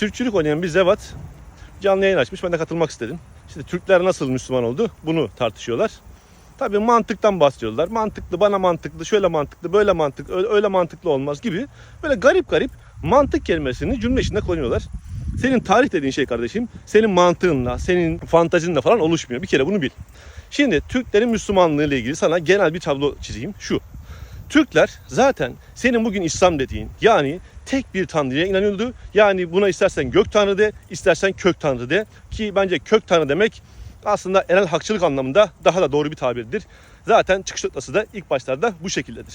Türkçülük oynayan bir zevat canlı yayın açmış. Ben de katılmak istedim. İşte Türkler nasıl Müslüman oldu bunu tartışıyorlar. Tabii mantıktan bahsediyorlar. Mantıklı, bana mantıklı, şöyle mantıklı, böyle mantıklı, öyle, öyle mantıklı olmaz gibi. Böyle garip garip mantık kelimesini cümle içinde kullanıyorlar. Senin tarih dediğin şey kardeşim, senin mantığınla, senin fantazinle falan oluşmuyor. Bir kere bunu bil. Şimdi Türklerin Müslümanlığı ile ilgili sana genel bir tablo çizeyim. Şu. Türkler zaten senin bugün İslam dediğin yani tek bir tanrıya inanıyordu. Yani buna istersen gök tanrı de, istersen kök tanrı de. Ki bence kök tanrı demek aslında enel hakçılık anlamında daha da doğru bir tabirdir. Zaten çıkış noktası da ilk başlarda bu şekildedir.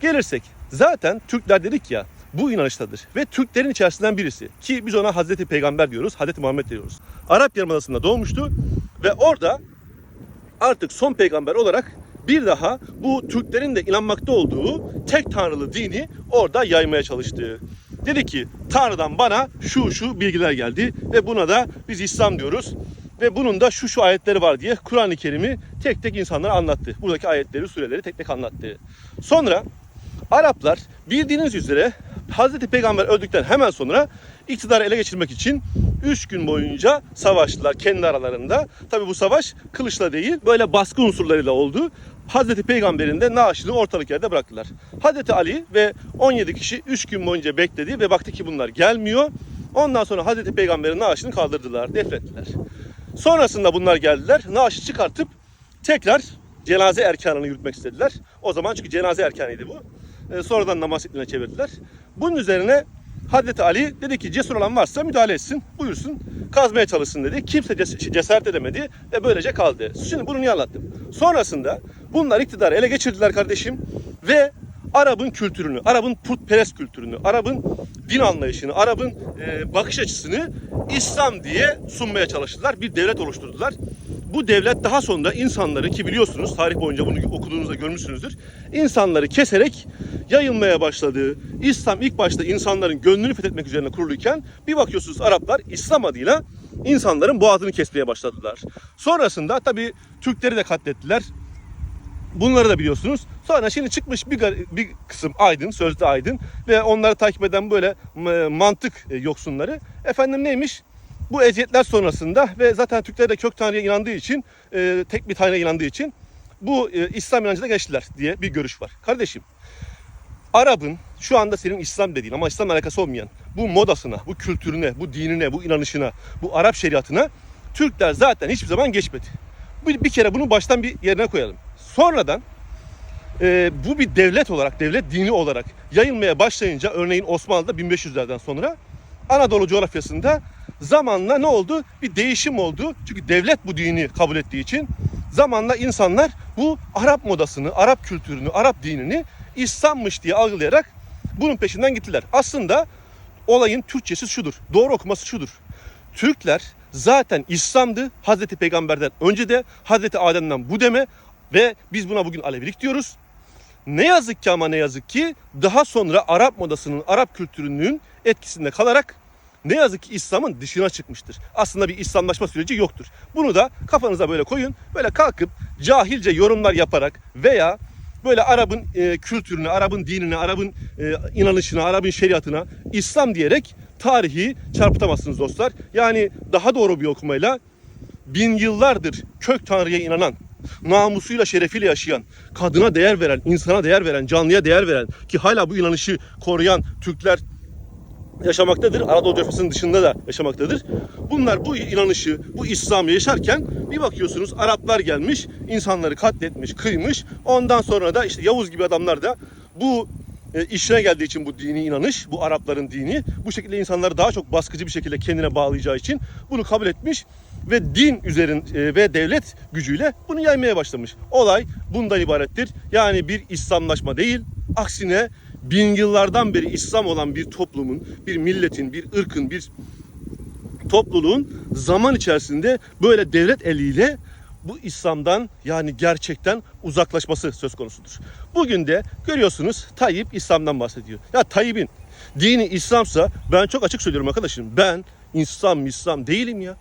Gelirsek zaten Türkler dedik ya bu inanıştadır. Ve Türklerin içerisinden birisi ki biz ona Hazreti Peygamber diyoruz, Hazreti Muhammed diyoruz. Arap Yarımadası'nda doğmuştu ve orada artık son peygamber olarak bir daha bu Türklerin de inanmakta olduğu tek tanrılı dini orada yaymaya çalıştı. Dedi ki Tanrı'dan bana şu şu bilgiler geldi ve buna da biz İslam diyoruz. Ve bunun da şu şu ayetleri var diye Kur'an-ı Kerim'i tek tek insanlara anlattı. Buradaki ayetleri, sureleri tek tek anlattı. Sonra Araplar bildiğiniz üzere Hazreti Peygamber öldükten hemen sonra iktidarı ele geçirmek için 3 gün boyunca savaştılar kendi aralarında. Tabi bu savaş kılıçla değil böyle baskı unsurlarıyla oldu. Hazreti Peygamber'in de naaşını ortalık yerde bıraktılar. Hazreti Ali ve 17 kişi 3 gün boyunca bekledi ve baktı ki bunlar gelmiyor. Ondan sonra Hazreti Peygamber'in naaşını kaldırdılar, defnettiler. Sonrasında bunlar geldiler, naaşı çıkartıp tekrar cenaze erkanını yürütmek istediler. O zaman çünkü cenaze erkanıydı bu. Ee, sonradan namaz şekline çevirdiler. Bunun üzerine Hazreti Ali dedi ki cesur olan varsa müdahale etsin, buyursun, kazmaya çalışsın dedi. Kimse ces- cesaret edemedi ve böylece kaldı. Şimdi bunu niye anlattım? Sonrasında bunlar iktidarı ele geçirdiler kardeşim ve Arap'ın kültürünü, Arap'ın putperest kültürünü, Arap'ın din anlayışını, Arap'ın e, bakış açısını İslam diye sunmaya çalıştılar. Bir devlet oluşturdular. Bu devlet daha sonra insanları ki biliyorsunuz tarih boyunca bunu okuduğunuzda görmüşsünüzdür. İnsanları keserek yayılmaya başladı. İslam ilk başta insanların gönlünü fethetmek üzerine kuruluyken bir bakıyorsunuz Araplar İslam adıyla insanların boğazını kesmeye başladılar. Sonrasında tabii Türkleri de katlettiler. Bunları da biliyorsunuz. Sonra şimdi çıkmış bir, bir kısım aydın, sözde aydın ve onları takip eden böyle mantık e, yoksunları. Efendim neymiş? Bu eziyetler sonrasında ve zaten Türkler de kök tanrıya inandığı için, e, tek bir tanrıya inandığı için bu e, İslam inancına geçtiler diye bir görüş var. Kardeşim, Arap'ın şu anda senin İslam dediğin ama İslam'la alakası olmayan bu modasına, bu kültürüne, bu dinine, bu inanışına, bu Arap şeriatına Türkler zaten hiçbir zaman geçmedi. Bir, bir kere bunu baştan bir yerine koyalım. Sonradan e, bu bir devlet olarak, devlet dini olarak yayılmaya başlayınca örneğin Osmanlı'da 1500'lerden sonra Anadolu coğrafyasında zamanla ne oldu? Bir değişim oldu. Çünkü devlet bu dini kabul ettiği için zamanla insanlar bu Arap modasını, Arap kültürünü, Arap dinini İslam'mış diye algılayarak bunun peşinden gittiler. Aslında olayın Türkçesi şudur. Doğru okuması şudur. Türkler zaten İslam'dı. Hazreti Peygamber'den önce de Hazreti Adem'den bu deme ve biz buna bugün Alevilik diyoruz. Ne yazık ki ama ne yazık ki daha sonra Arap modasının, Arap kültürünün etkisinde kalarak ne yazık ki İslam'ın dışına çıkmıştır. Aslında bir İslamlaşma süreci yoktur. Bunu da kafanıza böyle koyun. Böyle kalkıp cahilce yorumlar yaparak veya böyle Arap'ın e, kültürüne, Arap'ın dinine, Arap'ın e, inanışına, Arap'ın şeriatına İslam diyerek tarihi çarpıtamazsınız dostlar. Yani daha doğru bir okumayla bin yıllardır kök tanrıya inanan, namusuyla şerefiyle yaşayan, kadına değer veren, insana değer veren, canlıya değer veren ki hala bu inanışı koruyan Türkler yaşamaktadır. Anadolu coğrafyasının dışında da yaşamaktadır. Bunlar bu inanışı, bu İslam'ı yaşarken bir bakıyorsunuz Araplar gelmiş, insanları katletmiş, kıymış. Ondan sonra da işte Yavuz gibi adamlar da bu e, işine geldiği için bu dini inanış, bu Arapların dini bu şekilde insanları daha çok baskıcı bir şekilde kendine bağlayacağı için bunu kabul etmiş ve din üzerin e, ve devlet gücüyle bunu yaymaya başlamış. Olay bundan ibarettir. Yani bir İslamlaşma değil, aksine bin yıllardan beri İslam olan bir toplumun, bir milletin, bir ırkın, bir topluluğun zaman içerisinde böyle devlet eliyle bu İslam'dan yani gerçekten uzaklaşması söz konusudur. Bugün de görüyorsunuz Tayyip İslam'dan bahsediyor. Ya Tayyip'in dini İslam'sa ben çok açık söylüyorum arkadaşım. Ben İslam İslam değilim ya.